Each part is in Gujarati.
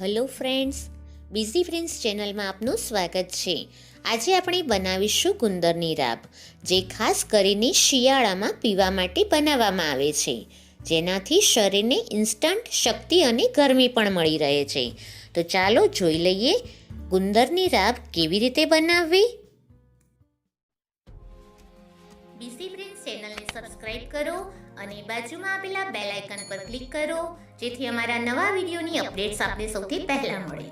હેલો ફ્રેન્ડ્સ બિઝી ફ્રેન્ડ્સ ચેનલમાં આપનું સ્વાગત છે. આજે આપણે બનાવીશું ગુંદરની રાબ જે ખાસ કરીને શિયાળામાં પીવા માટે બનાવવામાં આવે છે. જેનાથી શરીરને ઇન્સ્ટન્ટ શક્તિ અને ગરમી પણ મળી રહે છે. તો ચાલો જોઈ લઈએ ગુંદરની રાબ કેવી રીતે બનાવવી? બીસી ફ્રેન્ડ્સ ચેનલને સબસ્ક્રાઇબ કરો અને બાજુમાં આપેલા બેલ આઇકન પર ક્લિક કરો, જેથી અમારા નવા વિડીયોની અપડેટ્સ આપને સૌથી પહેલા મળે.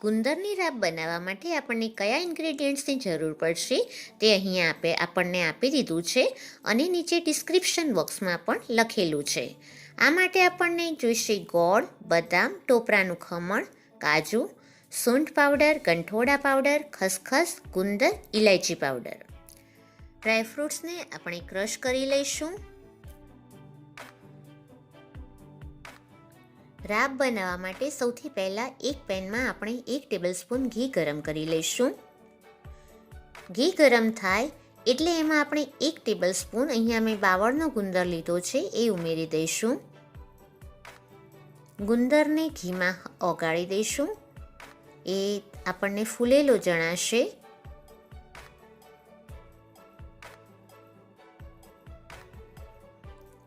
ગુંદરની રાબ બનાવવા માટે આપણને કયા ઇન્ગ્રેડિયન્ટ્સની જરૂર પડશે, તે અહીંયા આપે, આપણને આપી દીધું છે અને નીચે ડિસ્ક્રિપ્શન બોક્સમાં પણ લખેલું છે. આ માટે આપણને જોઈશે ગોળ, બદામ, ટોપરાનું ખમણ કાજુ, સૂંઠ પાવડર, ગંઠોડા પાવડર, ખસખસ, ગુંદર ઇલાયચી પાવડર. ડ્રાયફ્રૂટ્સને આપણે ક્રશ કરી લઈશું. રાબ બનાવવા માટે સૌથી પહેલાં એક પેનમાં આપણે એક ટેબલસ્પૂન ઘી ગરમ કરી લઈશું. ઘી ગરમ થાય એટલે એમાં આપણે એક ટેબલસ્પૂન અહીંયા મેં બાવળનો ગુંદર લીધો છે, એ ઉમેરી દઈશું. ગુંદરને ઘીમાં ઓગાળી દઈશું. એ આપણને ફૂલેલો જણાશે.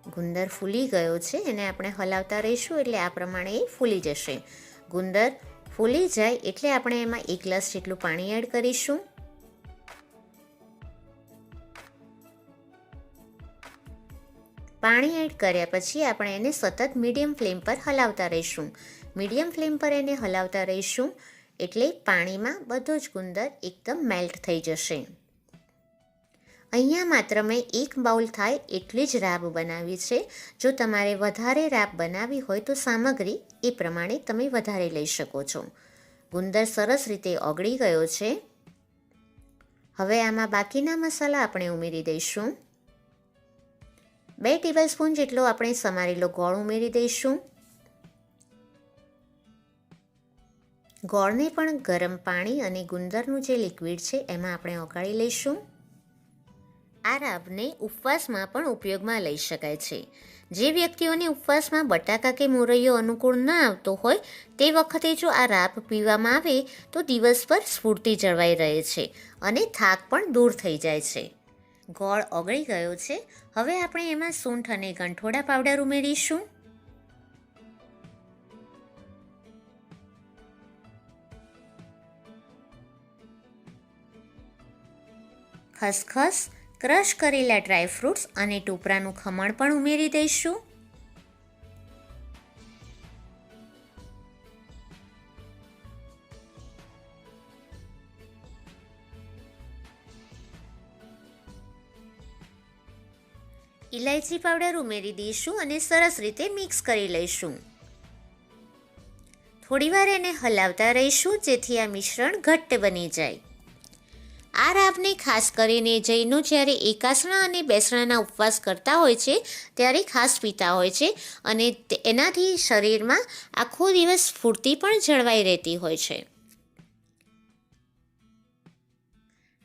ગુંદર ફૂલી ગયો છે, એને આપણે હલાવતા રહીશું એટલે આ પ્રમાણે એ ફૂલી જશે. ગુંદર ફૂલી જાય એટલે આપણે એમાં એક ગ્લાસ જેટલું પાણી એડ કરીશું. પાણી એડ કર્યા પછી આપણે એને સતત મીડિયમ ફ્લેમ પર હલાવતા રહીશું. મીડિયમ ફ્લેમ પર એને હલાવતા રહીશું એટલે પાણીમાં બધો જ ગુંદર એકદમ મેલ્ટ થઈ જશે. અહીંયા માત્ર મેં એક બાઉલ થાય એટલી જ રાબ બનાવી છે. જો તમારે વધારે રાબ બનાવી હોય તો સામગ્રી એ પ્રમાણે તમે વધારે લઈ શકો છો. ગુંદર સરસ રીતે ઓગળી ગયો છે. હવે આમાં બાકીના મસાલા આપણે ઉમેરી દઈશું. બે ટેબલ સ્પૂન જેટલો આપણે સમારેલો ગોળ ઉમેરી દઈશું. ગોળને પણ ગરમ પાણી અને ગુંદરનું જે લિક્વિડ છે એમાં આપણે ઓગાળી લઈશું. આ રાબને ઉપવાસમાં પણ ઉપયોગમાં લઈ શકાય છે. જે વ્યક્તિઓને ઉપવાસમાં બટાકા કે મોરૈયો અનુકૂળ ન આવતો હોય, તે વખતે જો આ રાબ પીવામાં આવે તો દિવસભર સ્ફૂર્તિ જળવાઈ રહે છે અને થાક પણ દૂર થઈ જાય છે. ગોળ ઓગળી ગયો છે. હવે આપણે એમાં સૂંઠ અને ગંઠોડા પાવડર ઉમેરીશું. ખસખસ, ક્રશ કરેલા ડ્રાયફ્રૂટ્સ અને ટોપરાનું ખમણ પણ ઉમેરી દઈશું. ઇલાયચી પાવડર ઉમેરી દઈશું અને સરસ રીતે મિક્સ કરી લઈશું. થોડીવાર એને હલાવતા રહીશું, જેથી આ મિશ્રણ ઘટ્ટ બની જાય. આ રાબને ખાસ કરીને જૈનો જ્યારે એકાસણા અને બેસણાના ઉપવાસ કરતા હોય છે, ત્યારે ખાસ પીતા હોય છે અને એનાથી શરીરમાં આખો દિવસ સ્ફૂર્તિ પણ જળવાઈ રહેતી હોય છે.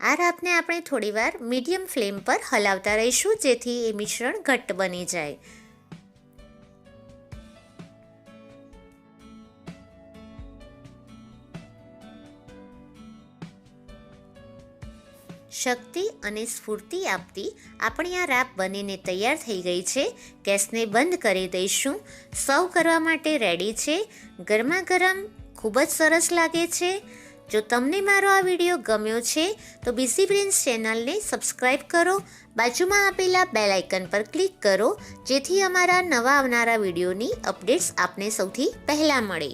આ રાપને આપણે થોડીવાર મીડિયમ ફ્લેમ પર હલાવતા રહીશું, જેથી એ મિશ્રણ ઘટ્ટ બની જાય. શક્તિ અને સ્ફૂર્તિ આપતી આપણી આ રાપ બનીને તૈયાર થઈ ગઈ છે. ગેસને બંધ કરી દઈશું. સર્વ કરવા માટે રેડી છે. ગરમા ગરમ ખૂબ જ સરસ લાગે છે. જો તમને મારો આ વીડિયો ગમ્યો છે, તો બીસી પ્રિન્સ ચેનલને સબસ્ક્રાઈબ કરો, બાજુમાં આપેલા બેલ આઇકન પર ક્લિક કરો, જેથી અમારા નવા આવનારા વિડીયોની અપડેટ્સ આપને સૌથી પહેલાં મળે.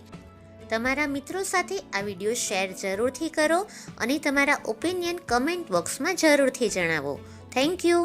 તમારા મિત્રો સાથે આ વીડિયો શેર જરૂરથી કરો અને તમારા ઓપિનિયન કમેન્ટ બોક્સમાં જરૂરથી જણાવો. Thank you